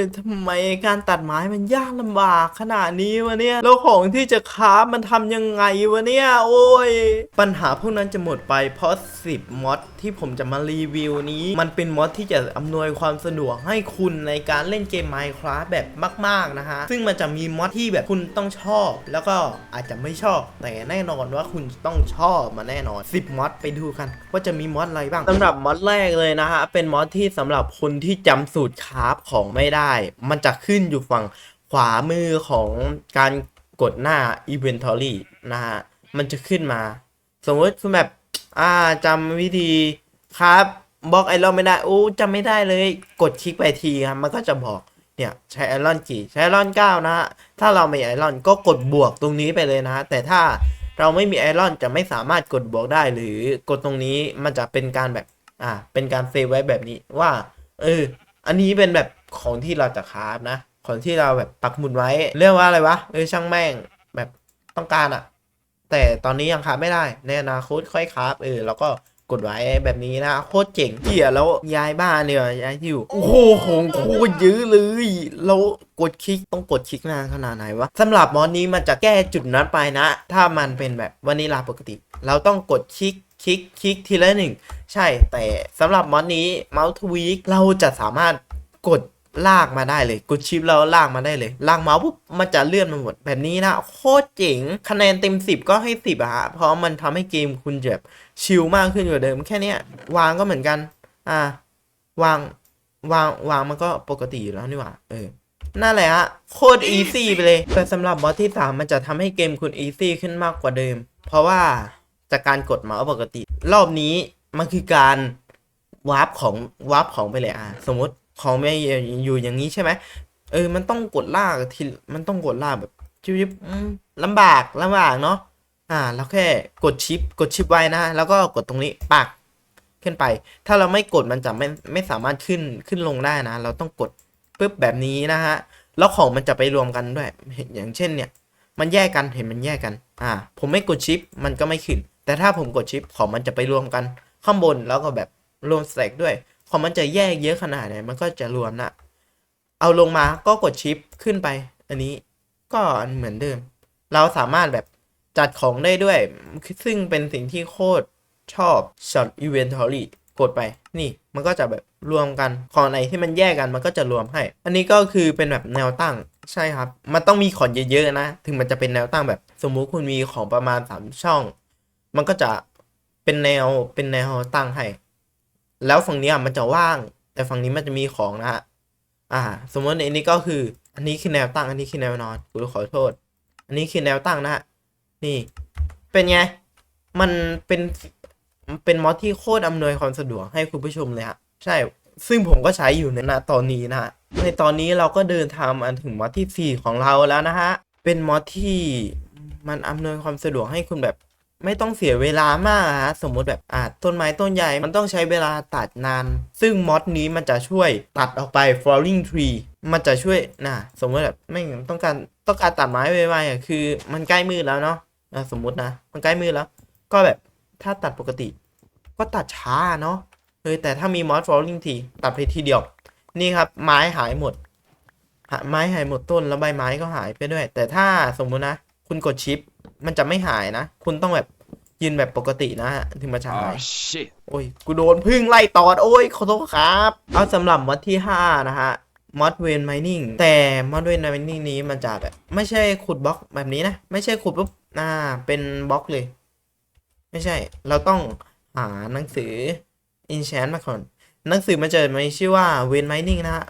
ยทำไมการตัดไม้มันยากลำบากขนาดนี้วะเนี่ยแล้วของที่จะคราฟมันทำยังไงวะเนี่ย โอ้ย ปัญหาพวกนั้นจะหมดไปเพราะ 10มอดที่ผมจะมารีวิวนี้ มันเป็นมอดที่จะอำนวยความสะดวกให้คุณในการเล่นเกม Minecraft แบบมาก ๆ นะฮะ ซึ่งมันจะมีมอดที่แบบคุณต้องชอบ แล้วก็อาจจะไม่ชอบ แต่แน่นอนว่าคุณต้องชอบมาแน่นอน 10มอดไปดูกัน ว่าจะมีมอดอะไรบ้างสำหรับมอดแรกเลยนะฮะเป็นมอดที่สำหรับคนที่จำสูตรคราฟของไม่ได้มันจะขึ้นอยู่ฝั่งขวามือของการกดหน้า Inventory นะฮะ มันจะขึ้นมา สมมติคุณแบบ อ่าจำวิธีครับบล็อกไอรอนไม่ได้โอ้จำไม่ได้เลย กดคลิกไปทีครับ มันก็จะบอก เนี่ยใช้ไอรอนกี่ใช้ไอรอนเก้านะฮะ ถ้าเราไม่ไอรอนก็กดบวกตรงนี้ไปเลยนะฮะ แต่ถ้าเราไม่มีไอรอนจะไม่สามารถกดบวกได้หรือกดตรงนี้มันจะเป็นการแบบ อ่า เป็นการเซฟไว้แบบนี้ว่า เออ อันนี้เป็นแบบ ของที่เราจะคราฟนะ ของที่เราแบบปักหมุดไว้ เรียกว่าอะไรวะเออช่างแม่งแบบต้องการอะแต่ตอนนี้ยังคราฟไม่ได้ในอนาคตค่อยคราฟเออแล้วก็กดไว้แบบนี้นะโคตรเจ๋งเหี้ยแล้วย้ายบ้านเนี่ยย้ายที่อยู่โอ้โหของโคตรเยอะเลยแล้วกดคลิกต้องกดคลิกนานขนาดไหนวะสำหรับมอดนี้มันจะแก้จุดนั้นไปนะ ถ้ามันเป็นแบบวานิลาปกติ เราต้องกดคลิกคลิกคลิกทีละหนึ่งใช่แต่สำหรับมอดนี้เมาส์ทวีกเราจะสามารถกด ลากมาได้เลยกดชิปแล้วลากมาได้เลยลากเมาส์ปุ๊บมันจะเลื่อนมาหมดแบบนี้นะโคตรเจ๋งคะแนนเต็ม 10 ก็ให้ 10อะฮะเพราะมันทำให้เกมคุณแบบชิลมากขึ้นกว่าเดิมแค่เนี้ยวางก็เหมือนกัน อ่าวางวางวางมันก็ปกติอยู่แล้วนี่หว่าเออนั่นแหละฮะโคตรอีซี่ไปเลย แต่สำหรับบอสที่ 3 มันจะทำให้เกมคุณอีซี่ขึ้นมากกว่าเดิม เพราะว่าจากการกดเมาส์ปกติ รอบนี้มันคือการวาร์ปของวาร์ปของไปเลยอะสมมติ ของไม่อยู่อย่างนี้ใช่ไหมเออ มันต้องกดลากทีมันต้องกดลากแบบชิบๆลำบากลำบากเนาะอ่าแล้วแค่กดชิปกดชิปไว้นะแล้วก็กดตรงนี้ปักขึ้นไป ถ้าเราไม่กดมันจะไม่ไม่สามารถขึ้นขึ้นลงได้นะ เราต้องกดปุ๊บแบบนี้นะฮะแล้วของมันจะไปรวมกันด้วยเห็นอย่างเช่นเนี่ย มันแยกกันเห็นมันแยกกัน อ่า ผมไม่กดชิปมันก็ไม่ขึ้น แต่ถ้าผมกดชิปของมันจะไปรวมกัน ข้างบนแล้วก็แบบรวมสแต็กด้วย ขอมันจะแยกเยอะขนาดไหนมันก็จะรวมนะเอาลงมาก็กดชิปขึ้นไป อันนี้ก็เหมือนเดิม เราสามารถแบบจัดของได้ด้วย ซึ่งเป็นสิ่งที่โคตรชอบ shot inventory กดไป นี่มันก็จะแบบรวมกัน ของไหนที่มันแยกกันมันก็จะรวมให้ อันนี้ก็คือเป็นแบบแนวตั้ง ใช่ครับ มันต้องมีของเยอะๆนะ ถึงมันจะเป็นแนวตั้งแบบ สมมุติคุณมีของประมาณ 3 ช่อง มันก็จะเป็นแนวเป็นแนวตั้งให้ แล้วฝั่งนี้มันจะว่าง แต่ฝั่งนี้มันจะมีของนะฮะ อ่า สมมติอันนี้ก็คือ อันนี้คือแนวตั้ง อันนี้คือแนวนอน กูขอโทษ อันนี้คือแนวตั้งนะฮะ นี่ เป็นไง มันเป็น เป็นมอดที่โคตรอำนวยความสะดวกให้คุณผู้ชมเลยฮะ ใช่ ซึ่งผมก็ใช้อยู่ในณตอนนี้นะฮะ ในตอนนี้เราก็เดินทางมาถึงมอดที่ 4 ของเราแล้วนะฮะ เป็นมอดที่มันอำนวยความสะดวกให้คุณแบบ ไม่ต้องเสียเวลามากอะฮะสมมุติแบบอาต้นไม้ต้นใหญ่มันต้องใช้เวลาตัดนาน ซึ่งมอดนี้มันจะช่วยตัดออกไป falling tree มันจะช่วยนะสมมติแบบไม่ต้องการต้องการตัดไม้ไวๆอะคือมันใกล้มืดแล้วเนาะอะสมมุตินะ มันใกล้มืดแล้ว ก็แบบถ้าตัดปกติ ก็ตัดช้าเนาะเออแต่ถ้ามีมอส falling tree ตัดไปทีเดียว นี่ครับไม้หายหมดไม้หายหมดต้นแล้วใบไม้ก็หายไปด้วย แต่ถ้าสมมุตินะ คุณกดชิป มันจะไม่หายนะ คุณต้องแบบยืนแบบปกตินะฮะถึงมันจะหาย Oh shit. โอ้ย กูโดนพึ่งไล่ตอด โอ้ย ขอโทษครับ เอาสำหรับมอดที่ 5 นะฮะมอดเวนไมนิ่งแต่มอดเวนไมนิ่งนี้มันจะแบบ ไม่ใช่ขุดบล็อกแบบนี้นะ ไม่ใช่ขุดปุ๊บอ่าเป็นบล็อกเลย ไม่ใช่ เราต้องหาหนังสือ enchant มาก่อน หนังสือมันจะมีชื่อว่าเวนไมนิ่งนะฮะ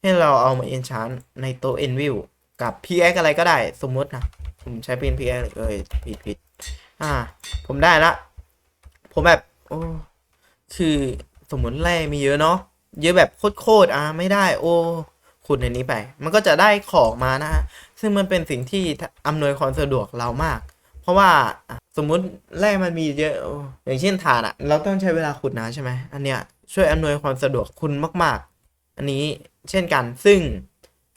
ให้เราเอามา enchant ในโต๊ะ envil กับ px อะไรก็ได้สมมตินะ ผมใช้เป็น px เอ้ยผิดผิดอ่า ผมได้ละ ผมแบบ โอ้คือสมมติแร่มีเยอะเนาะเยอะแบบโคตรๆอะไม่ได้ โอ้ขุดในนี้ไป มันก็จะได้ของมานะฮะซึ่งมันเป็นสิ่งที่อำนวยความสะดวกเรามาก เพราะว่าสมมุติแร่มันมีเยอะออย่างเช่นถ่านอะเราต้องใช้เวลาขุดนะใช่ไหมอันเนี้ยช่วยอำนวยความสะดวกคุณมาก ๆ อันนี้เช่นกันซึ่ง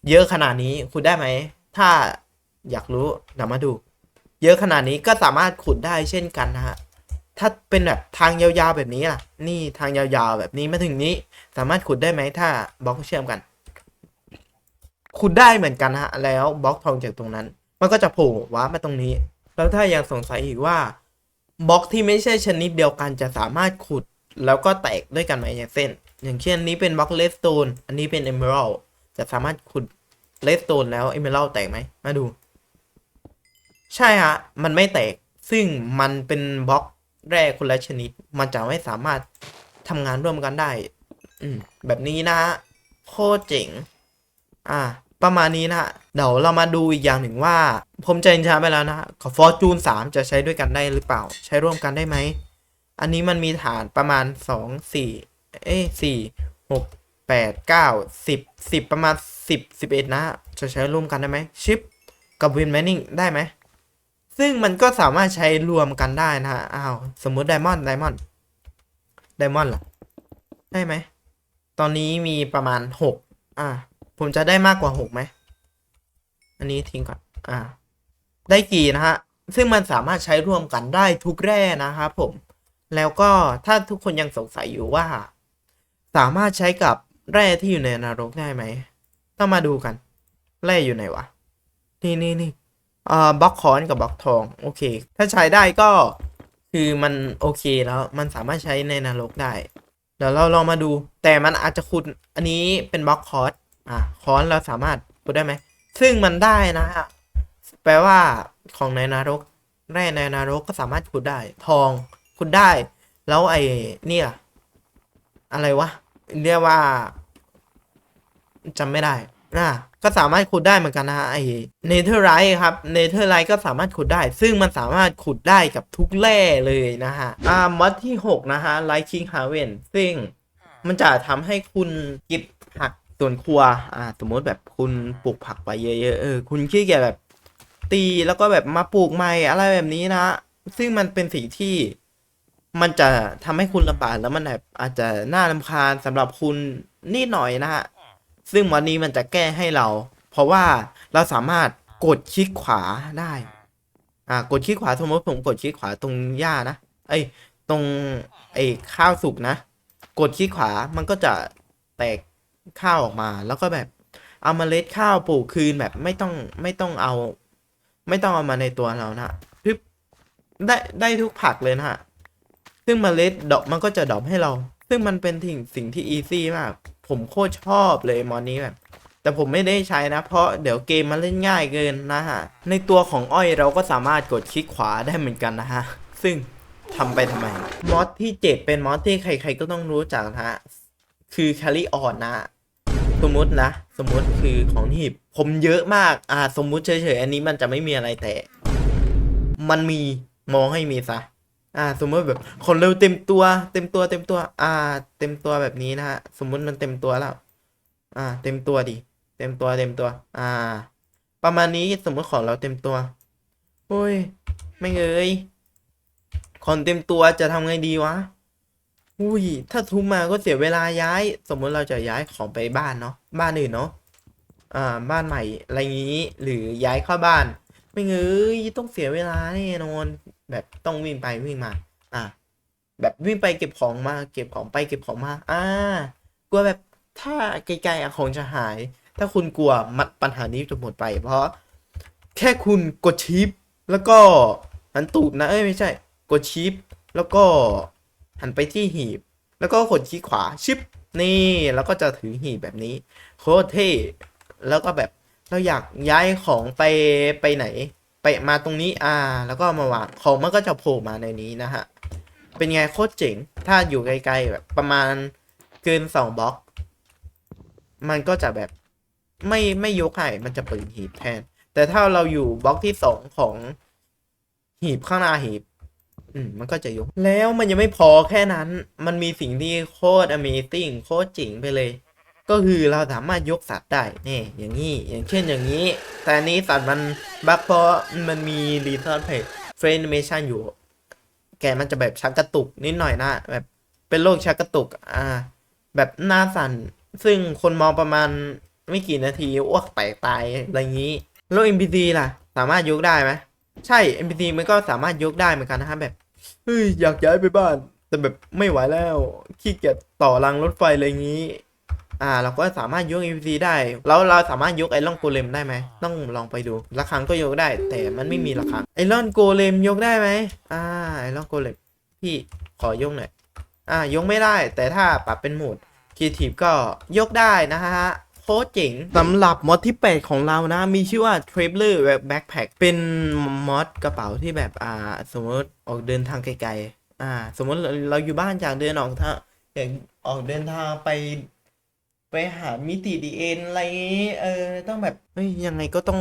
เยอะขนาดนี้ขุดได้ไหม ถ้า อยากรู้เดี๋ยวมาดู เยอะขนาดนี้ก็สามารถขุดได้เช่นกันนะฮะ ถ้าเป็นแบบทางยาวๆแบบนี้ล่ะ นี่ทางยาวๆแบบนี้มาถึงนี้ สามารถขุดได้ไหมถ้าบล็อกเชื่อมกัน ขุดได้เหมือนกันฮะ แล้วบล็อกทองจากตรงนั้น มันก็จะโผล่ว้ามาตรงนี้ แล้วถ้ายังสงสัยอีกว่าบล็อกที่ไม่ใช่ชนิดเดียวกันจะสามารถขุดแล้วก็แตกด้วยกันไหมอย่างเช่น อย่างเช่นนี้เป็นบล็อกเลสโตนอันนี้เป็นเอ e เ a อรัลจะสามารถขุดเลสโตนแล้วเอ e เ a อรัลแตกไหมมาดู ใช่ฮะ มันไม่แตก ซึ่งมันเป็นบล็อกแร่คนละชนิด มันจะไม่สามารถทำงานร่วมกันได้ อืม แบบนี้นะฮะโคตรเจ๋ง อ่า ประมาณนี้นะฮะเดี๋ยวเรามาดูอีกอย่างหนึ่งว่า ผมจะอินชาไปแล้วนะขอฟอร์จูนสามจะใช้ด้วยกันได้หรือเปล่า ใช้ร่วมกันได้ไหม อันนี้มันมีฐานประมาณสองสี่เอ้สี่หกแปดเก้าสิบสิบประมาณสิบสิบเอ็ดนะ จะใช้ร่วมกันได้ไหมชิปกับวินแมนนิงได้ไหม ซึ่งมันก็สามารถใช้รวมกันได้นะฮะอ้าวสมมุติไดมอนด์ไดมอนด์ไดมอนด์ล่ะได้ไหม ตอนนี้มีประมาณหกอ่า ผมจะได้มากกว่าหกไหม อันนี้ทิ้งก่อน อ่า ได้กี่นะฮะ ซึ่งมันสามารถใช้ร่วมกันได้ทุกแร่นะครับผม แล้วก็ถ้าทุกคนยังสงสัยอยู่ว่า สามารถใช้กับแร่ที่อยู่ในนรกได้ไหม ต้องมาดูกัน แร่อยู่ไหนวะ นี่นี่นี่ อ่าบล็อกคอนกับบล็อกทองโอเค ถ้าใช้ได้ก็คือมันโอเคแล้วมันสามารถใช้ในนรกได้เดี๋ยวเราลองมาดู แต่มันอาจจะขุดอันนี้เป็นบล็อกคอร์สอะคอนเราสามารถขุดได้ไหมซึ่งมันได้นะฮะแปลว่าของในนรก แร่ในนรกก็สามารถขุดได้ ทองขุดได้ แล้วไอ้เนี่ยอะไรวะเรียกว่าจำไม่ได้ อะก็สามารถขุดได้เหมือนกันนะฮะไอเนเธอร์ไรท์ครับเนเธอร์ไรท์ก็สามารถขุดได้ ซึ่งมันสามารถขุดได้กับทุกแร่เลยนะฮะอ่ามอดที่ 6 นะฮะไลท์คิงฮาเวนซึ่งมันจะทำให้คุณเก็บผักสวนครัวอ่าสมมติแบบคุณปลูกผักไปเยอะๆเออคุณขี้เกียจแบบตีแล้วก็แบบมาปลูกใหม่อะไรแบบนี้นะ ซึ่งมันเป็นสิ่งที่มันจะทำให้คุณลำบากแล้วมันแบบอาจจะน่ารำคาญสำหรับคุณนิดหน่อยนะฮะ ซึ่งวันนี้มันจะแก้ให้เรา เพราะว่าเราสามารถกดคลิกขวาได้ อ่ากดคลิกขวาสมมติผมกดคลิกขวาตรงหญ้านะเอ้ยตรงไอ้ข้าวสุกนะ กดคลิกขวามันก็จะแตกข้าวออกมา แล้วก็แบบเอามาเมล็ดข้าวปลูกคืนแบบไม่ต้องไม่ต้องเอา ไม่ต้องเอามาในตัวเรานะพึบได้ได้ทุกผักเลยนะฮะซึ่งมเมล็ดดอกมันก็จะดอปให้เรา ซึ่งมันเป็นสิ่งสิ่งที่อีซี่มาก ผมโคตรชอบเลยมอนนี้แบบแต่ผมไม่ได้ใช้นะ เพราะเดี๋ยวเกมมันเล่นง่ายเกินนะฮะ ในตัวของอ้อยเราก็สามารถกดคลิกขวาได้เหมือนกันนะฮะ ซึ่งทำไปทำไม มอสที่7เป็นมอสที่ใครๆก็ต้องรู้จักนะฮะ คือ carry on นะฮะสมมตินะ สมมติคือของหีบผมเยอะมาก อ่า สมมุติเฉยๆ อันนี้มันจะไม่มีอะไรแต่ มันมีมองให้มีซะ อ่า สมมติแบบคนเร็วเต็มตัว เต็มตัวเต็มตัว อ่า เต็มตัวแบบนี้นะฮะ สมมุติมันเต็มตัวแล้ว อ่า เต็มตัวดิ เต็มตัวเต็มตัว อ่า ประมาณนี้สมมติของเราเต็มตัวโอ้ย ไม่เอ้ยของเต็มตัวจะทำไงดีวะ อุ้ย ถ้าทุบมาก็เสียเวลาย้าย สมมติเราจะย้ายของไปบ้านเนาะ บ้านอื่นเนาะ อ่า บ้านใหม่อะไรอย่างนี้ หรือย้ายเข้าบ้าน ไม่เงยต้องเสียเวลาแน่นอน แบบต้องวิ่งไปวิ่งมา อะแบบวิ่งไปเก็บของมา เก็บของไปเก็บของมา อ่ากลัวแบบถ้าไกลๆอะของจะหาย ถ้าคุณกลัวมันปัญหานี้จะหมดไป เพราะ แค่คุณกดชิป แล้วก็หันตูดนะเอ้ยไม่ใช่ กดชิป แล้วก็หันไปที่หีบ แล้วก็กดคลิกขวาชิปนี่แล้วก็จะถือหีบแบบนี้ โคตรเท่แล้วก็แบบเราอยากย้ายของไปไปไหน ไปมาตรงนี้อ่า แล้วก็มาวางของมันก็จะโผล่มาในนี้นะฮะ เป็นไงโคตรเจ๋ง ถ้าอยู่ไกลๆแบบประมาณเกินสองบล็อก มันก็จะแบบไม่ไม่ยกให้มันจะเปิดหีบแทน แต่ถ้าเราอยู่บล็อกที่สองของหีบข้างหน้าหีบ อืม มันก็จะยก แล้วมันยังไม่พอแค่นั้น มันมีสิ่งที่โคตร Amazing โคตรเจ๋งไปเลย ก็คือเราสามารถยกสัตว์ได้นี่อย่างนี้อย่างเช่นอย่างนี้ แต่นี้สัตว์มันบักเพราะมันมีรีซอสเพจเฟรนเมชันอยู่ แกมันจะแบบชักกระตุกนิดหน่อยนะ แบบเป็นโรคชักกระตุก อ่า แบบหน้าสั่นซึ่งคนมองประมาณไม่กี่นาทีอ้วกแตกตายอะไรอย่างนี้แล้ว NPC ล่ะ สามารถยกได้ไหมใช่ NPC มันก็สามารถยกได้เหมือนกันนะฮะแบบเฮ้ยอยากย้ายไปบ้าน แต่แบบไม่ไหวแล้วขี้เกียจต่อรางรถไฟอะไรอย่างนี้ อ่า เราก็สามารถยก NPC ได้แล้วเราสามารถยกไอรอนโกเลมได้ไหมต้องลองไปดูระฆังก็ยกได้ แต่มันไม่มีระฆังไอรอนโกเลมยกได้ไหมอ่าไอรอนโกเลมพี่ขอยกหน่อยอ่ายกไม่ได้ แต่ถ้าปรับเป็นโหมดครีเอทีฟก็ยกได้นะฮะโคตรเจ๋งสำหรับมอดที่ 8 ของเรานะ มีชื่อว่า Traveler Backpack เป็นมอดกระเป๋าที่แบบอ่า สมมติออกเดินทางไกลๆอ่า สมมติเราอยู่บ้านจากเดินออกทางอยากออกเดินทางไป ไปหามิติดีเอ็นอะไรเออต้องแบบเฮ้ยยังไงก็ต้อง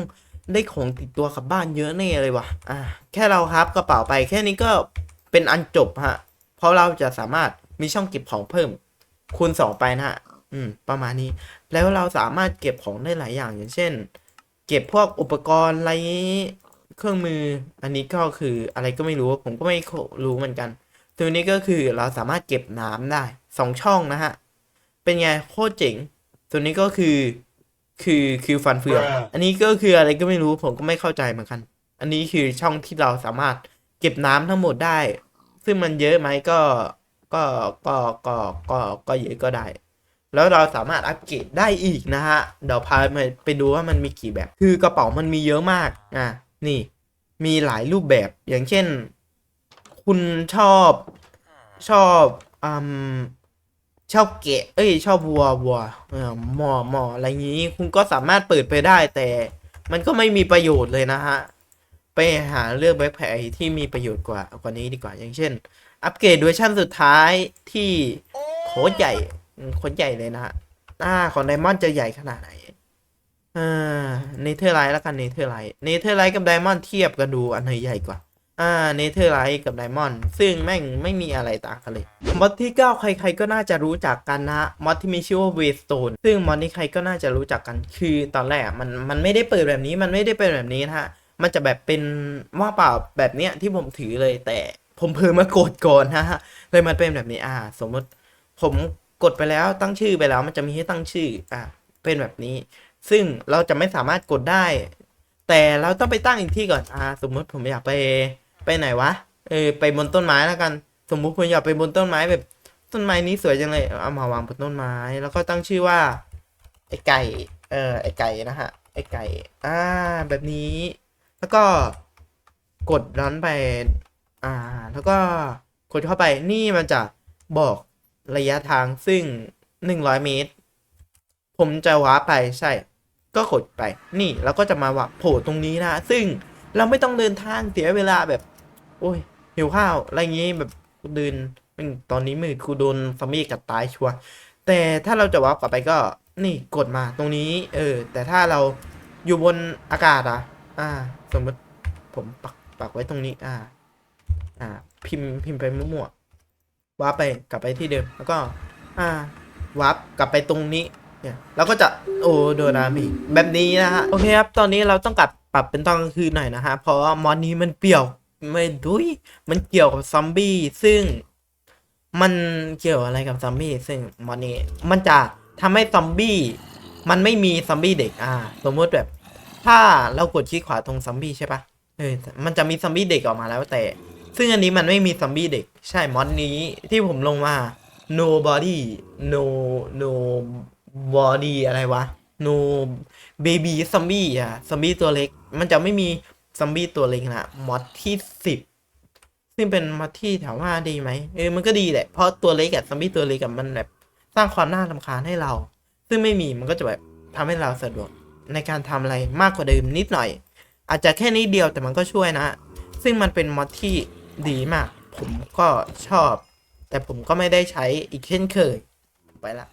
ได้ของติดตัวกลับบ้านเยอะแน่เลยว่ะอ่าแค่เราครับกระเป๋าไปแค่นี้ก็เป็นอันจบฮะ เพราะเราจะสามารถมีช่องเก็บของเพิ่มคูณสองไปนะฮะอืม ประมาณนี้ แล้วเราสามารถเก็บของได้หลายอย่างอย่างเช่น เก็บพวกอุปกรณ์อะไรเครื่องมือ อันนี้ก็คืออะไรก็ไม่รู้ผมก็ไม่รู้เหมือนกันตัวนี้ก็คือเราสามารถเก็บน้ำได้สองช่องนะฮะ เป็นไงโคตรเจ๋ง ตัวนี้ก็คือคือคือฟันเฟืองอันนี้ก็คืออะไรก็ไม่รู้ผมก็ไม่เข้าใจเหมือนกัน อันนี้คือช่องที่เราสามารถเก็บน้ำทั้งหมดได้ ซึ่งมันเยอะไหมก็ก็ก็ก็ก็ก็เยอะก็ได้ แล้วเราสามารถอัปเกรดได้อีกนะฮะ เดี๋ยวพาไปไปดูว่ามันมีกี่แบบ คือกระเป๋ามันมีเยอะมากอะนี่ มีหลายรูปแบบอย่างเช่น คุณชอบชอบอืม ชอบเกะ เอ้ย ชอบวัววัวเออหมอหมออะไรอย่างนี้ คุณก็สามารถเปิดไปได้แต่ มันก็ไม่มีประโยชน์เลยนะฮะ ไปหาเลือกแบ็คแพคที่มีประโยชน์กว่ากว่านี้ดีกว่า อย่างเช่น อัปเกรดเวอร์ชันสุดท้ายที่โคตรใหญ่โคตรใหญ่เลยนะฮะอ่าของไดมอนด์จะใหญ่ขนาดไหนอ่าเนเธอร์ไลท์แล้วกันเนเธอร์ไลท์เนเธอร์ไลท์กับไดมอนด์เทียบกันดูอันไหนใหญ่กว่า อ่าเนเธอร์ไลท์กับไดมอนด์ซึ่งแม่งไม่มีอะไรต่างกันเลยมอดที่ 9 ใครๆก็น่าจะรู้จักกันนะมอดที่มีชื่อว่าเวสโตนซึ่งมอดนี้ใครก็น่าจะรู้จักกันคือตอนแรกอะมันมันไม่ได้เปิดแบบนี้มันไม่ได้เป็นแบบนี้นะฮะมันจะแบบเป็นว่าเปล่าแบบเนี้ยที่ผมถือเลยแต่ผมเพิ่มมากดก่อนนะฮะเลยมันเป็นแบบนี้อ่า สมมติผมกดไปแล้วตั้งชื่อไปแล้ว มันจะมีให้ตั้งชื่ออ่าเป็นแบบนี้ ซึ่งเราจะไม่สามารถกดได้ แต่เราต้องไปตั้งอีกที่ก่อนอ่าสมมติผมอยากไป ไปไหนวะ เออ ไปบนต้นไม้แล้วกัน สมมุติผมอยากไปบนต้นไม้แบบ ต้นไม้นี้สวยจังเลย เอามาวางบนต้นไม้ แล้วก็ตั้งชื่อว่า ไอไก่ เออ ไอไก่นะฮะ ไอไก่ อ่า แบบนี้ แล้วก็กดรันไป อ่า แล้วก็กดเข้าไป นี่มันจะบอกระยะทางซึ่งหนึ่งร้อยเมตร ผมจะว้าร์ปไปใช่ ก็กดไป นี่แล้วก็จะมาว่าโผล่ตรงนี้นะ ซึ่ง เราไม่ต้องเดินทางเสียเวลาแบบ โอ้ยหิวข้าวอะไรอย่างงี้แบบกูเดินตอนนี้มืดกูโดนซอมบี้กัดตายชัวร์แต่ถ้าเราจะว้าร์ปกลับไปก็นี่กดมาตรงนี้ เออ แต่ถ้าเราอยู่บนอากาศอะ อ่า สมมติผมปักปักไว้ตรงนี้ อ่า อ่า พิมพ์พิมพ์ไปมั่วๆวาร์ปไปกลับไปที่เดิม แล้วก็ อ่าวาร์ปกลับไปตรงนี้เนี่ยเราก็จะโอ้โดนามิแบบนี้นะฮะโอเคครับตอนนี้เราต้องกลับ ปรับเป็นตอนกลางคืนหน่อยนะฮะ เพราะว่ามอนนี้มันเปี่ยวไม่ดุยมันเกี่ยวกับซอมบี้ซึ่งมันเกี่ยวอะไรกับซอมบี้ซึ่งมอนนี้มันจะทำให้ซอมบี้มันไม่มีซอมบี้เด็กอ่าสมมติแบบ ถ้าเรากดคลิกขวาตรงซอมบี้ใช่ปะเออมันจะมีซอมบี้เด็กออกมาแล้วแต่ ซึ่งอันนี้มันไม่มีซอมบี้เด็ก ใช่มอนนี้ที่ผมลงมา nobody no no body อะไรวะ no baby zombie อะซอมบี้ตัวเล็ก มันจะไม่มีซอมบี้ตัวเล็กนะมอดที่สิบซึ่งเป็นมอดที่ถามว่าดีไหมเออมันก็ดีแหละเพราะตัวเล็กอะซอมบี้ตัวเล็กอะมันแบบสร้างความน่ารำคาญให้เรา ซึ่งไม่มีมันก็จะแบบทำให้เราสะดวกในการทำอะไรมากกว่าเดิมนิดหน่อย อาจจะแค่นิดเดียวแต่มันก็ช่วยนะ ซึ่งมันเป็นมอดที่ดีมาก ผมก็ชอบ แต่ผมก็ไม่ได้ใช้อีกเช่นเคยไปละ